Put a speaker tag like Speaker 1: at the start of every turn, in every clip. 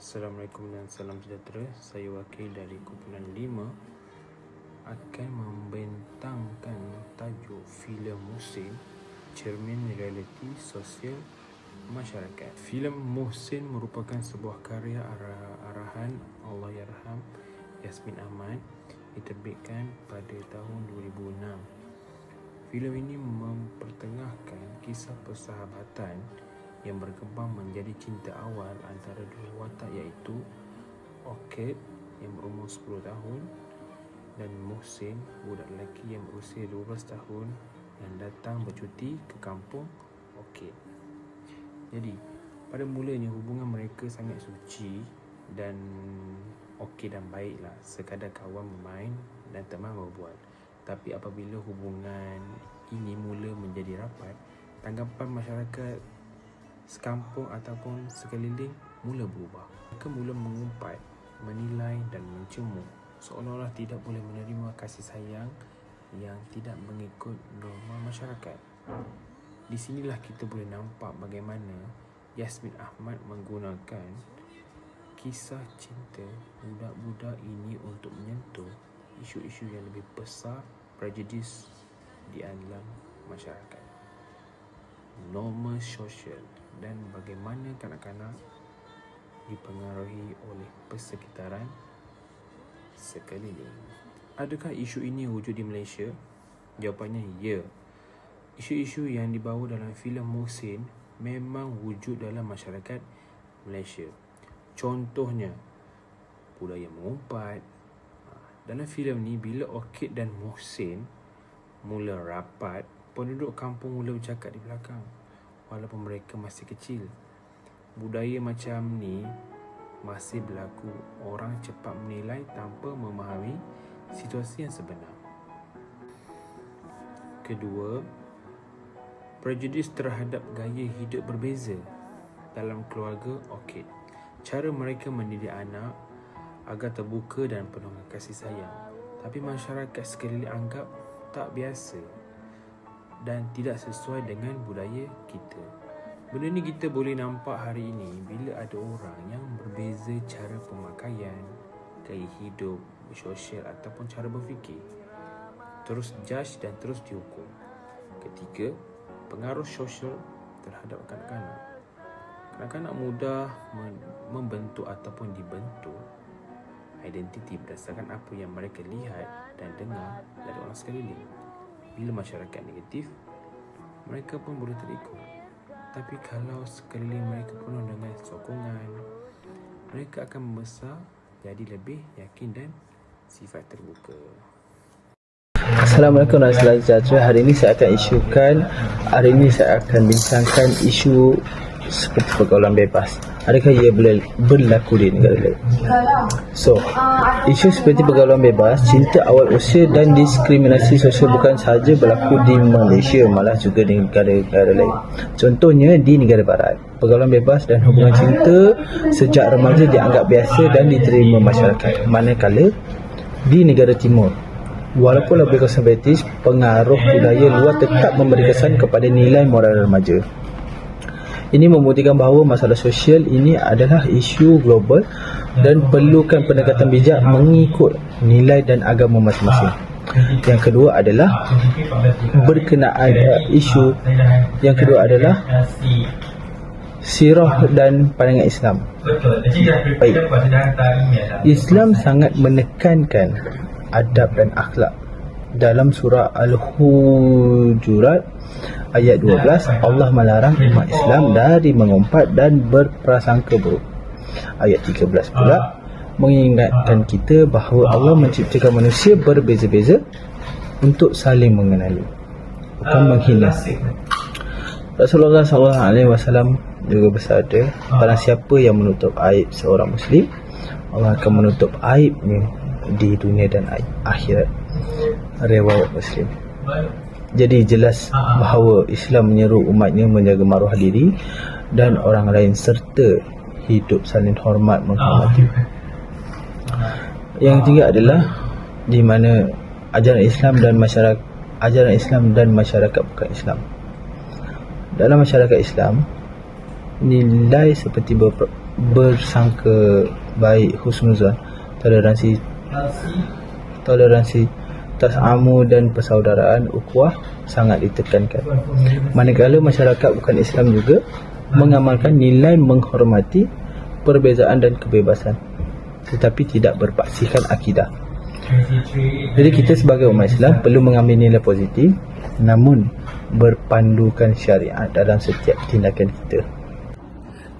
Speaker 1: Assalamualaikum dan salam sejahtera. Saya wakil dari kumpulan 5 akan membentangkan tajuk filem Muhsin cermin realiti sosial masyarakat. Filem Muhsin merupakan sebuah karya arah arahan Allah Yarham Yasmin Ahmad diterbitkan pada tahun 2006. Filem ini mempertengahkan kisah persahabatan yang berkembang menjadi cinta awal antara dua watak iaitu Orchid yang berumur 10 tahun dan Muhsin budak lelaki yang berusia 12 tahun yang datang bercuti ke kampung Orchid. Jadi, pada mulanya hubungan mereka sangat suci dan okey dan baiklah sekadar kawan bermain dan teman berbual. Tapi apabila hubungan ini mula menjadi rapat, tanggapan masyarakat sekampung ataupun sekeliling mula berubah. Mereka mula mengumpat, menilai dan mencemooh seolah-olah tidak boleh menerima kasih sayang yang tidak mengikut norma masyarakat. Di sinilah kita boleh nampak bagaimana Yasmin Ahmad menggunakan kisah cinta budak-budak ini untuk menyentuh isu-isu yang lebih besar prejudis di alam masyarakat. Norma sosial dan bagaimana kanak-kanak dipengaruhi oleh persekitaran sekeliling. Adakah isu ini wujud di Malaysia? Jawapannya ya. Isu-isu yang dibawa dalam filem Muhsin memang wujud dalam masyarakat Malaysia. Contohnya, budaya mengumpat. Ha, dalam filem ni, bila Orchid dan Muhsin mula rapat, penduduk kampung mula bercakap di belakang walaupun mereka masih kecil. Budaya macam ni masih berlaku. Orang cepat menilai tanpa memahami situasi yang sebenar. Kedua, prejudis terhadap gaya hidup berbeza dalam keluarga Orchid. Cara mereka mendidik anak agar terbuka dan penuh kasih sayang. Tapi masyarakat sekeliling anggap tak biasa dan tidak sesuai dengan budaya kita. Benda ni kita boleh nampak hari ini bila ada orang yang berbeza cara pemakaian, gaya hidup, bersosial ataupun cara berfikir. Terus judge dan terus dihukum. Ketiga, pengaruh sosial terhadap kanak-kanak. Kanak-kanak mudah membentuk ataupun dibentuk identiti berdasarkan apa yang mereka lihat dan dengar dari orang sekeliling. Bila masyarakat negatif, mereka pun boleh terikut. Tapi kalau sekeliling mereka penuh dengan sokongan, mereka akan membesar jadi lebih yakin dan sifat terbuka.
Speaker 2: Assalamualaikum warahmatullahi wabarakatuh. Hari ini saya akan isukan, hari ini saya akan bincangkan isu seperti pergaulan bebas. Adakah ia boleh berlaku di negara lain? So, isu seperti pergaulan bebas, cinta awal usia dan diskriminasi sosial bukan sahaja berlaku di Malaysia, malah juga di negara-negara lain. Contohnya di negara barat. Pergaulan bebas dan hubungan cinta sejak remaja dianggap biasa dan diterima masyarakat. Manakala di negara timur, walaupun lebih konservatif, pengaruh budaya luar tetap memberi kesan kepada nilai moral remaja. Ini membuktikan bahawa masalah sosial ini adalah isu global dan perlukan pendekatan bijak mengikut nilai dan agama masing-masing. Yang kedua adalah berkenaan uh, isu yang kedua adalah sirah dan pandangan Islam. Baik. Islam sangat menekankan adab dan akhlak. Dalam surah Al-Hujurat ayat 12 Allah melarang umat Islam dari mengumpat dan berprasangka buruk. Ayat 13 pula mengingatkan kita bahawa Allah menciptakan manusia berbeza-beza untuk saling mengenali bukan menghina. Rasulullah SAW juga bersabda, barang siapa yang menutup aib seorang muslim, Allah akan menutup aibnya di dunia dan akhirat. Riwayat Muslim. Jadi jelas bahawa Islam menyeru umatnya menjaga maruah diri dan orang lain serta hidup saling hormat menghormati. Yang ketiga adalah di mana ajaran Islam dan masyarakat ajaran Islam dan masyarakat bukan Islam. Dalam masyarakat Islam, nilai seperti ber, bersangka baik husnuzan toleransi toleransi tasamu dan persaudaraan ukhuwah sangat ditekankan manakala masyarakat bukan Islam juga mengamalkan nilai menghormati perbezaan dan kebebasan tetapi tidak berpaksikan akidah jadi kita sebagai umat Islam perlu mengambil nilai positif namun berpandukan syariat dalam setiap tindakan kita.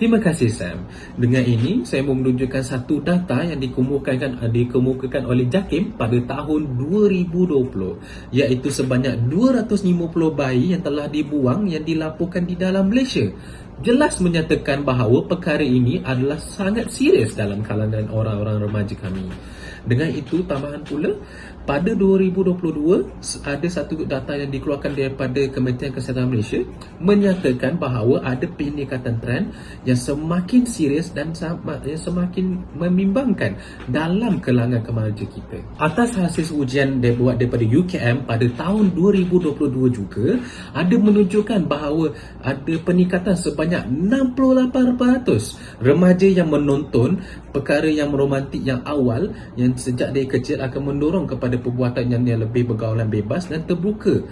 Speaker 3: Terima kasih Sam. Dengan ini saya mau menunjukkan satu data yang dikemukakan dikemukakan oleh JAKIM pada tahun 2020 iaitu sebanyak 250 bayi yang telah dibuang yang dilaporkan di dalam Malaysia. Jelas menyatakan bahawa perkara ini adalah sangat serius dalam kalangan orang-orang remaja kami. Dengan itu tambahan pula pada 2022 ada satu data yang dikeluarkan daripada Kementerian Kesihatan Malaysia menyatakan bahawa ada peningkatan trend yang semakin serius dan yang semakin membimbangkan dalam kalangan kemaja kita. Atas hasil ujian dibuat daripada UKM pada tahun 2022 juga ada menunjukkan bahawa ada peningkatan sebanyak 68% remaja yang menonton perkara yang romantik yang awal yang sejak dari kecil akan mendorong kepada perbuatan yang, yang lebih bergaulan bebas dan terbuka.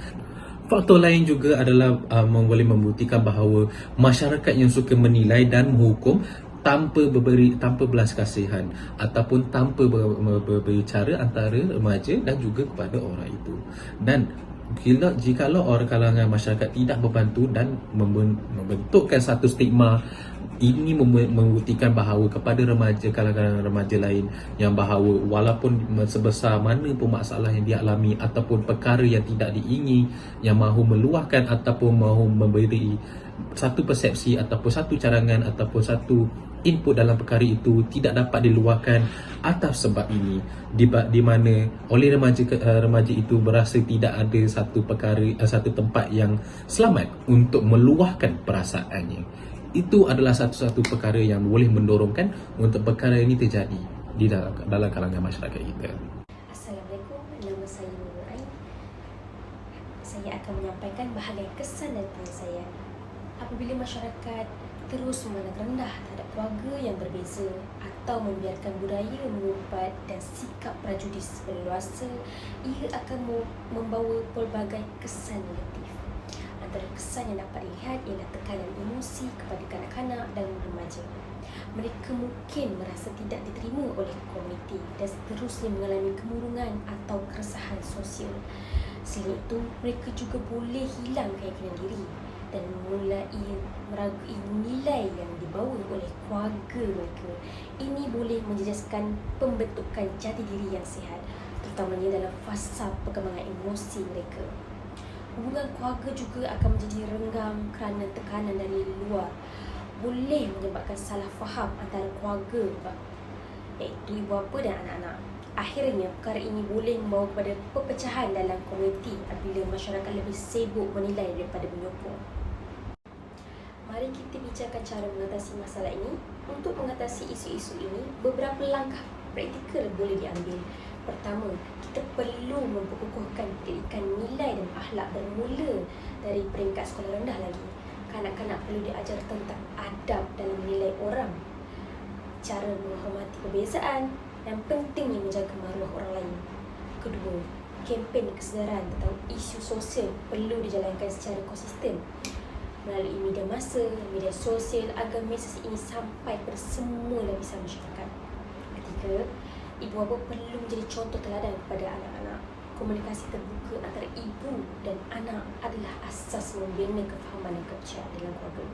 Speaker 3: Faktor lain juga adalah uh, boleh membuktikan bahawa masyarakat yang suka menilai dan menghukum tanpa berberi tanpa belas kasihan ataupun tanpa ber, ber, berbicara antara remaja dan juga kepada orang itu. Dan jika jikalau orang kalangan masyarakat tidak membantu dan membentukkan satu stigma ini membuktikan bahawa kepada remaja kalangan remaja lain yang bahawa walaupun sebesar mana pun masalah yang dialami ataupun perkara yang tidak diingini yang mahu meluahkan ataupun mahu memberi satu persepsi ataupun satu carangan ataupun satu input dalam perkara itu tidak dapat diluahkan atas sebab ini. Di, di mana oleh remaja uh, remaja itu berasa tidak ada satu perkara uh, satu tempat yang selamat untuk meluahkan perasaannya itu adalah satu-satu perkara yang boleh mendorongkan untuk perkara ini terjadi di dalam, dalam kalangan masyarakat kita.
Speaker 4: Assalamualaikum, nama saya Ain. Saya akan menyampaikan bahagian kesan dan tanya saya. Apabila masyarakat terus memandang rendah terhadap keluarga yang berbeza atau membiarkan budaya mengumpat dan sikap prejudis berluasa, ia akan membawa pelbagai kesan negatif antara kesan yang dapat dilihat ialah tekanan emosi kepada kanak-kanak dan remaja. Mereka mungkin merasa tidak diterima oleh komuniti dan seterusnya mengalami kemurungan atau keresahan sosial. Selain itu, mereka juga boleh hilang keyakinan diri dan mulai meragai nilai yang dibawa oleh keluarga mereka. Ini boleh menjejaskan pembentukan jati diri yang sihat terutamanya dalam fasa perkembangan emosi mereka hubungan keluarga juga akan menjadi renggang kerana tekanan dari luar. Boleh menyebabkan salah faham antara keluarga iaitu ibu bapa dan anak-anak? Akhirnya perkara ini boleh membawa kepada perpecahan dalam komuniti apabila masyarakat lebih sibuk menilai daripada menyokong. Mari kita bicarakan cara mengatasi masalah ini. Untuk mengatasi isu-isu ini beberapa langkah praktikal boleh diambil Pertama, kita perlu memperkukuhkan pendidikan nilai dan akhlak bermula dari peringkat sekolah rendah lagi. Kanak-kanak perlu diajar tentang adab dalam menilai orang, cara menghormati perbezaan dan pentingnya menjaga maruah orang lain. Kedua, kempen kesedaran tentang isu sosial perlu dijalankan secara konsisten melalui media masa, media sosial agar mesej ini sampai kepada semua lapisan masyarakat. Ketiga, ibu bapa perlu menjadi contoh teladan kepada anak-anak. Komunikasi terbuka antara ibu dan anak adalah asas membina kefahaman dan kepercayaan dalam keluarga.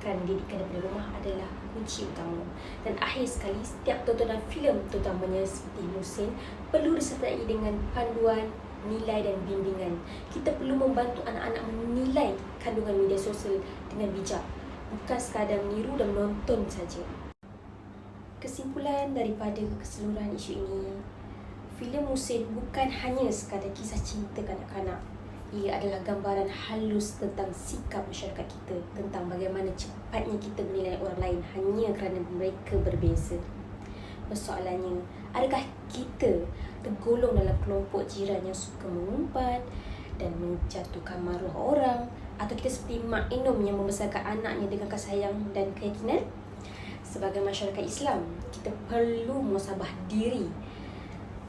Speaker 4: Kerana didikan daripada rumah adalah kunci utama. Dan akhir sekali, setiap tontonan filem terutamanya seperti Musin perlu disertai dengan panduan nilai dan bimbingan. Kita perlu membantu anak-anak menilai kandungan media sosial dengan bijak. Bukan sekadar meniru dan menonton saja. Kesimpulan daripada keseluruhan isu ini, filem Musin bukan hanya sekadar kisah cinta kanak-kanak. Ia adalah gambaran halus tentang sikap masyarakat kita tentang bagaimana cepatnya kita menilai orang lain hanya kerana mereka berbeza. Persoalannya, adakah kita tergolong dalam kelompok jiran yang suka mengumpat dan menjatuhkan maruah orang atau kita seperti mak Inum yang membesarkan anaknya dengan kasih sayang dan keyakinan? Sebagai masyarakat Islam, kita perlu muasabah diri.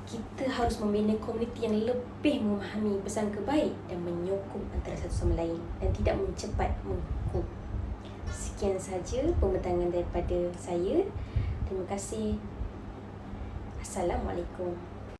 Speaker 4: Kita harus membina komuniti yang lebih memahami pesan kebaik dan menyokong antara satu sama lain dan tidak mencepat menghukum. Sekian saja pembentangan daripada saya. Terima kasih. Assalamualaikum.